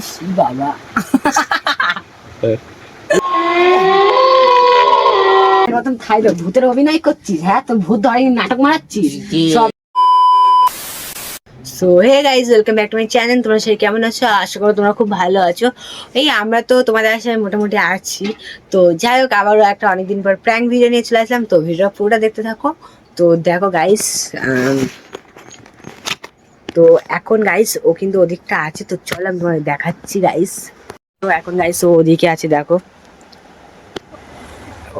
ইস, বাবা। মতন খাই দাও ভূতের অভিনয় করছিস হ্যাঁ? তো ভূত ধরে নাটক মারাচ্ছিস? সব so hey guys welcome back to my channel তোমরা সেই কেমন আছো? আশা করো তোমরা খুব ভালো আছো। এই আমরা তো তোমাদের আশায় মোটামুটি আছি। তো যাই হোক আবারও একটা অনেকদিন পর প্র্যাঙ্ক ভিডিও নিয়ে চলে আসলাম। তো ভিডিওটা পুরোটা দেখতে থাকো। তো দেখো গাইস তো এখন গাইস ও কিন্তু ওদিকটা আছে তো চল আমি তোমাদের দেখাচ্ছি গাইস তো এখন গাইস ও ওদিকে আছে দেখো।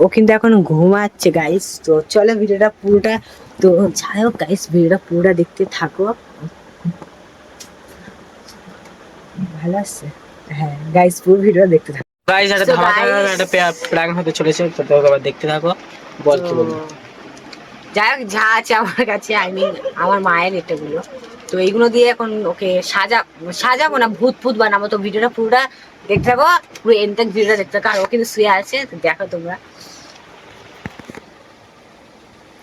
ও কিন্তু এখন ঘুমাচ্ছে গাইস তো চলো ভিডিওটা পুরোটা তো যাই হোক গাইস ভিডিওটা পুরোটা দেখতে থাকো। ভালো আসছে হ্যাঁ গাইস পুরো ভিডিওটা দেখতে থাকো। গাইস একটা ধামাকা একটা প্র্যাঙ্ক হতে চলেছে তো আবার দেখতে থাকো। বল কি বলবি? তো যাই হোক যা আছে আমার কাছে আই মিন আমার মায়ের এটাগুলো। তো এইগুলো দিয়ে এখন ওকে সাজা সাজাবো না ভূত ভূত বানাবো। তো ভিডিওটা পুরোটা দেখতে থাকো পুরো এনতেক ভিডিওটা দেখতে থাকো। আর ও কিন্তু শুয়ে আছে দেখো তোমরা।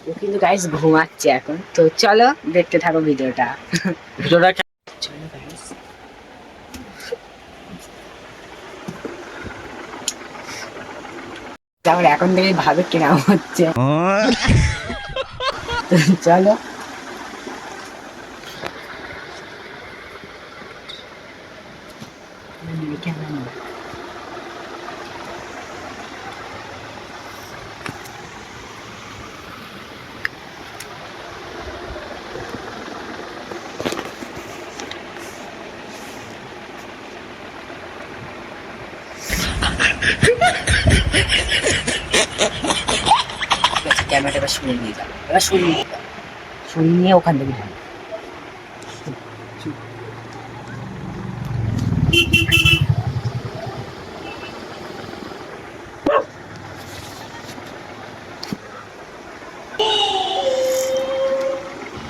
ও কিন্তু গাইস ঘুমাচ্ছে এখন। তো চলো দেখতে থাকো ভিডিওটা। ভিডিওটা চলো গাইস তারপর এখন থেকে ভাবে কেনা হচ্ছে। চলো। ক্যামেরাটা এবার সরিয়ে নিয়ে যাব এবার সরিয়ে নিয়ে যাব সরিয়ে নিয়ে ওখান থেকে ঢাল।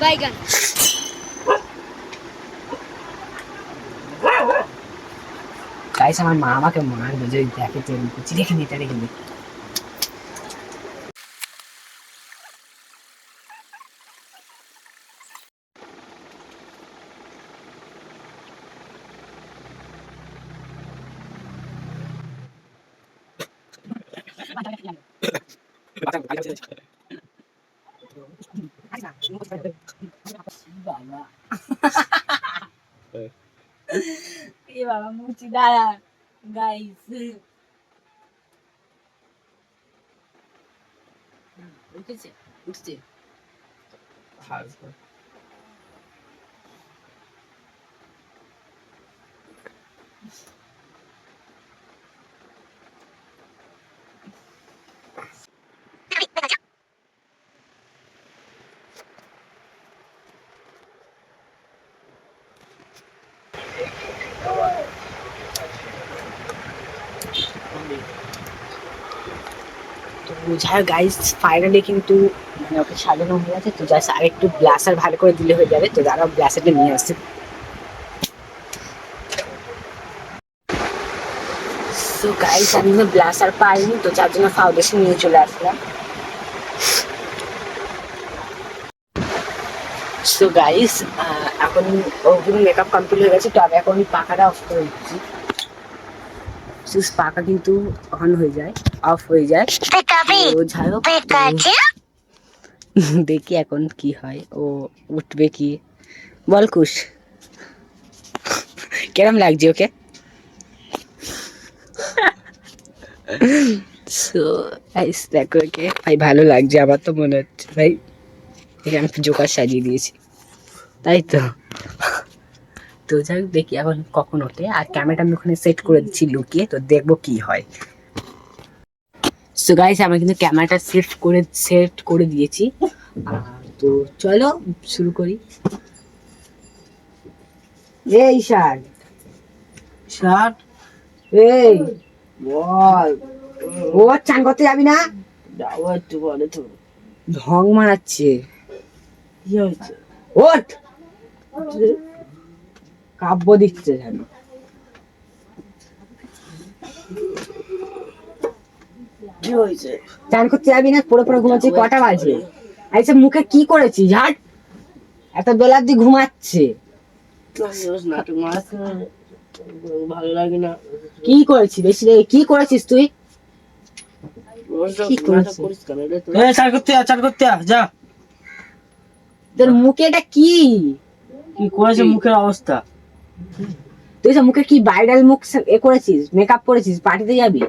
বাইগান গাইস আমার মা আমাকে মারবে যদি দেখে তো এরকম করছি রেখে এটা রেখে নি। বাবা এ বাবা মুচি দাঁড়া গাইস উঠেছে উঠছে যাই গাইস ফাইনালি কিন্তু মানে ওকে সাজানো হয়ে গেছে। তো জাস্ট আর একটু ব্লাসার ভালো করে দিলে হয়ে যাবে। তো দাঁড়াও ব্লাসারটা নিয়ে আসছে তো গাইস আমি ব্লাসার পাইনি, তো যার জন্য ফাউন্ডেশন নিয়ে চলে আসলাম। তো গাইস এখন ওগুলো মেকআপ কমপ্লিট হয়ে গেছে, তো আমি এখন পাখাটা অফ করে দিচ্ছি। সুইচ পাখা কিন্তু অন হয়ে যায় অফ হয়ে যায় তো যাই হোক দেখি এখন কি হয় ও উঠবে কি? বল কুশ। কেরম লাগছে ওকে? সো গাইস দেখো ওকে। ভাই ভালো লাগছে আমার তো মনে হচ্ছে। ভাই এখানে জোকার সাজিয়ে দিয়েছি। তাই তো? তো যাই হোক দেখি এখন কখন ওঠে। আর ক্যামেরাটা আমি ওখানে সেট করে দিচ্ছি লুকিয়ে তো দেখব কি হয়। সো গাইস আমরা কিন্তু ক্যামেরাটা সেট করে সেট করে দিয়েছি। তো চলো শুরু করি। এই শার্ট। শার্ট? এই। বল। ও চান করতে যাবি না? যাব একটু বলে তো। ঢং মারাচ্ছে। কি হয়েছে? ওঠ। কাব্য দিচ্ছে যেন চান করতে যাবি না? পড়ে পড়ে ঘুমাচ্ছি কটা বাজে? আইসে মুখে কি করেছি ঝাট! এত বেলা অব্দি ঘুমাচ্ছে। ভালো লাগে না। কি করেছিস? বেশি রে কি করেছিস তুই? চান করতে চান করতে যা। তোর মুখে এটা কি? কি করেছে মুখের অবস্থা? তুই সব মুখে কি মুখ এ করেছিস মেকআপ করেছিস পার্টিতে যাবি?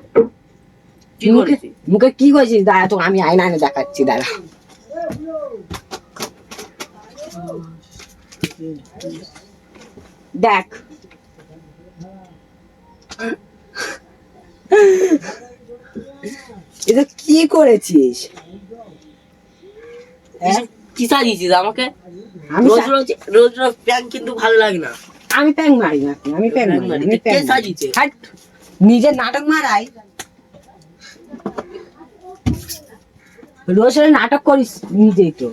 মুখে কি করেছিস? দাঁড়া তো আমি আয়না এনে দেখাচ্ছি দাঁড়া। দেখ। এটা কি করেছিস? কি সাজিয়েছিস আমাকে? আমি রোজ রোজ রোজ রোজ প্যান কিন্তু ভালো লাগে না। আমি প্যাং মারি না আমি প্যাং প্যাং মারি মারি। আমি কে প্যাং মারি। সাজিয়েছে? হাট। নিজের নাটক মারাই রোজ রোজ নাটক করিস নিজেই তো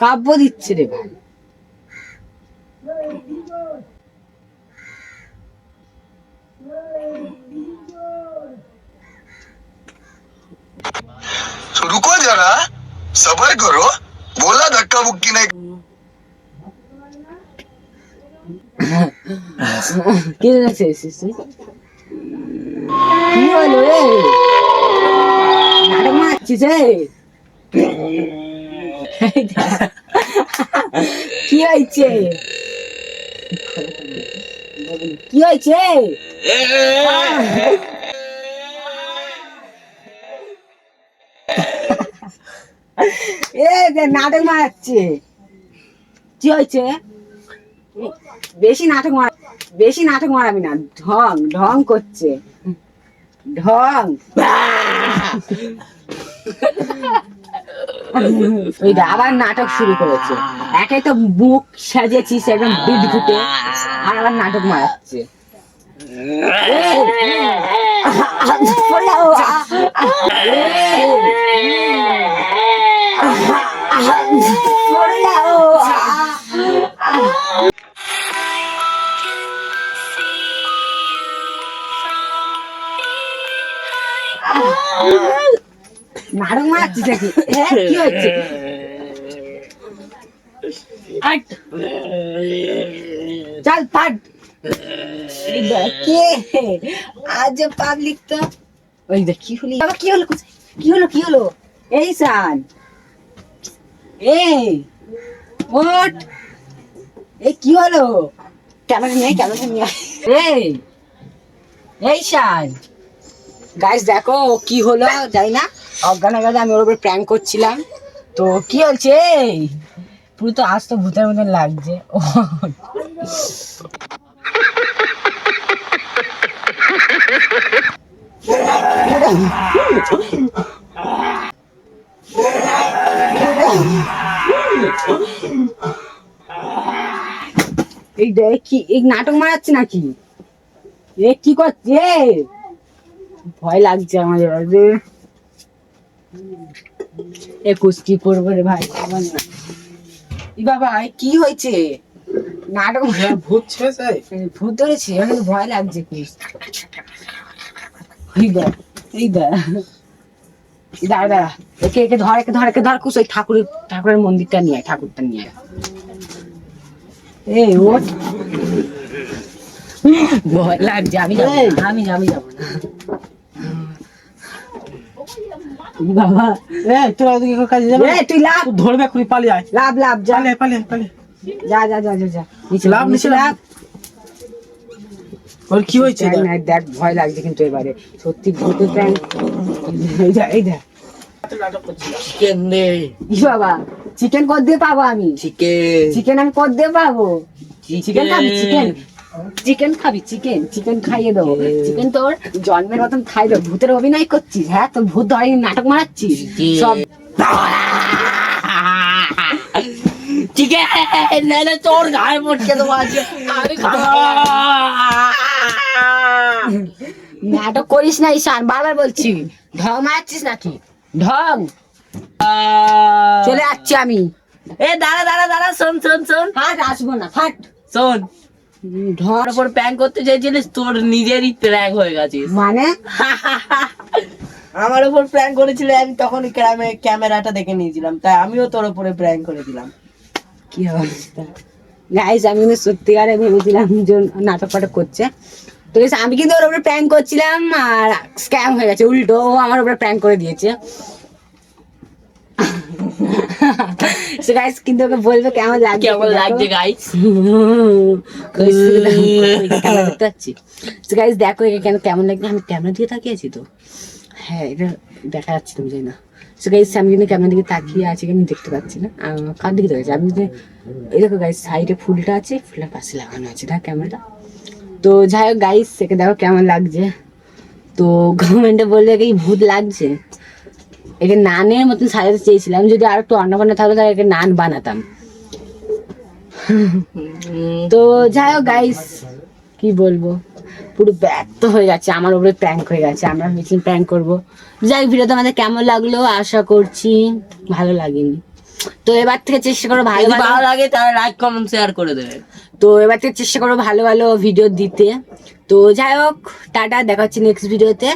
কাব্য দিচ্ছে রে ভাই तो रुको जरा सबर करो बोला धक्का मुक्की नहीं কি রেখেছিস তুই? কি হলো রে নাটক মারছিস রে এই দেখ। কি হয়েছে কি হয়েছে এ দে, নাটক মারাচ্ছে কি হয়েছে বেশি নাটক মার বেশি নাটক মারাবি না ঢং ঢং করছে ঢং ওই আবার নাটক শুরু করেছে একে তো মুখ সাজিয়েছিস একদম বিট ঘুটে আর আবার নাটক মারাচ্ছে হ্যাঁ, কি হচ্ছে চল দেখ, কে? আজ পাবলিক তো ওই দেখ কি হলো? কি হলো? কি হলো? কি হলো? এই সান। এই ওট এই কি হলো? ক্যামেরা নিয়ে ক্যামেরা নিয়ে এই এই শান গাইস দেখো ও কি হলো জানি না। অজ্ঞান হয়ে আমি ওর উপরে প্র্যাঙ্ক করছিলাম। তো কি হচ্ছে এই? পুরো তো আজ তো ভূতের মতন লাগছে। ও এই কি এই নাটক মারাচ্ছে নাকি? এ কি করছে? ভয় লাগছে আমাদের একুশ কি করব রে ভাই বাবা কি হয়েছে? নাটক ভূত ছেড়েছে? ভূত ধরেছে আমার তো ভয় লাগছে এই দাঁড়া দাঁড়া। একে একে ধর একে ধর একে ধর কুস ওই ঠাকুরের ঠাকুরের মন্দিরটা নিয়ে ঠাকুরটা নিয়ে। এই ওঠ ভয় লাগছে আমি যাব আমি আমি যাব বাবা। এ তোরা ওদিকে কাজে যাবে? এ তুই লাভ। ধরবে খুনি পালিয়ে আয়। লাভ লাভ যা। পালিয়ে পালিয়ে পালিয়ে। যা যা যা যা যা। নিচে লাভ, নিচে ওর কি হয়েছে দেখ ভয় লাগছে কিন্তু এবারে। সত্যি ভূতের প্র্যাঙ্ক এই দেখ এই বাবা। চিকেন কর দিয়ে পাবো আমি? চিকেন চিকেন আমি কর দিয়ে পাবো? চিকেন খাবি চিকেন চিকেন খাবি চিকেন চিকেন খাইয়ে দেবো। চিকেন তোর জন্মের মতন খাই দেবো। ভূতের অভিনয় করছিস হ্যাঁ? তোর ভূত ধরে নাটক মারাচ্ছিস? সব চিকেন নাহলে তোর গায়ে মটকে দেবো আজকে। নাটক করিস না ঈশান। বারবার বলছি। ঢং মারাচ্ছিস নাকি? ঢং? চলে যাচ্ছি আমি। এ দাঁড়া দাঁড়া দাঁড়া শোন শোন শোন। ফাট আসব না ফাট শোন। তোর উপর প্র্যাঙ্ক করতে চাইছিলিস তোর নিজেরই প্র্যাঙ্ক হয়ে গেছিস। মানে? আমার উপর প্র্যাঙ্ক করেছিল আমি তখন ক্যামেরাটা দেখে নিয়েছিলাম। তাই আমিও তোর উপরে প্র্যাঙ্ক করে দিলাম কি অবস্থা? গাইস আমি কিন্তু সত্যিকারে ভেবেছিলাম যে নাটক ফাটক করছে। তো আমি কিন্তু ওর উপরে প্র্যাঙ্ক করছিলাম আর স্ক্যাম হয়ে গেছে উল্টো ও আমার উপরে প্র্যাঙ্ক করে দিয়েছে। So guys, কিন্তু ওকে বলবে কেমন লাগছে কেমন লাগছে গাইস দেখো, ক্যামেরা দেখতে পাচ্ছি So guys, দেখো একে কেন কেমন লাগছে? আমি ক্যামেরা দিয়ে তাকিয়ে আছি তো। হ্যাঁ এটা দেখা যাচ্ছে তুমি জানি না। সো গাইস আমি কিন্তু দিকে তাকিয়ে আছি আমি দেখতে পাচ্ছি না। কার দিকে দেখেছি আমি যদি এই দেখো গাইস সাইডে ফুলটা আছে ফুলটার পাশে লাগানো আছে না ক্যামেরাটা। তো যাই হোক গাইস একে দেখো কেমন লাগছে। তো গভর্নমেন্টে বললে কি ভূত লাগছে? একে নানের মতন সাজাতে চেয়েছিলাম যদি আর একটু কোনো থাকতো তাহলে একে নান বানাতাম। তো যাই হোক গাইস কি বলব? পুরো ব্যর্থ হয়ে যাচ্ছে আমার উপরে প্র্যাঙ্ক হয়ে গেছে আমরা ভেবেছিলাম প্র্যাঙ্ক করব। যাই হোক ভিডিও তোমাদের কেমন লাগল? আশা করছি ভালো লাগেনি। তো এবার থেকে চেষ্টা করো ভালো ভালো ভালো লাগে তাহলে লাইক কমেন্ট শেয়ার করে দেবে। তো এবার থেকে চেষ্টা করো ভালো ভালো ভিডিও দিতে। তো যাই হোক, টাটা, দেখা হচ্ছে নেক্সট ভিডিওতে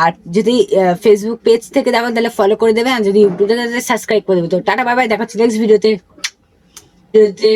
আর যদি ফেসবুক পেজ থেকে দেখো, তাহলে ফলো করে দেবে। আর যদি ইউটিউবে সাবস্ক্রাইব করে দেবে। তো টাটা বাই বাই দেখা হচ্ছে নেক্সট ভিডিওতে ভিডিওতে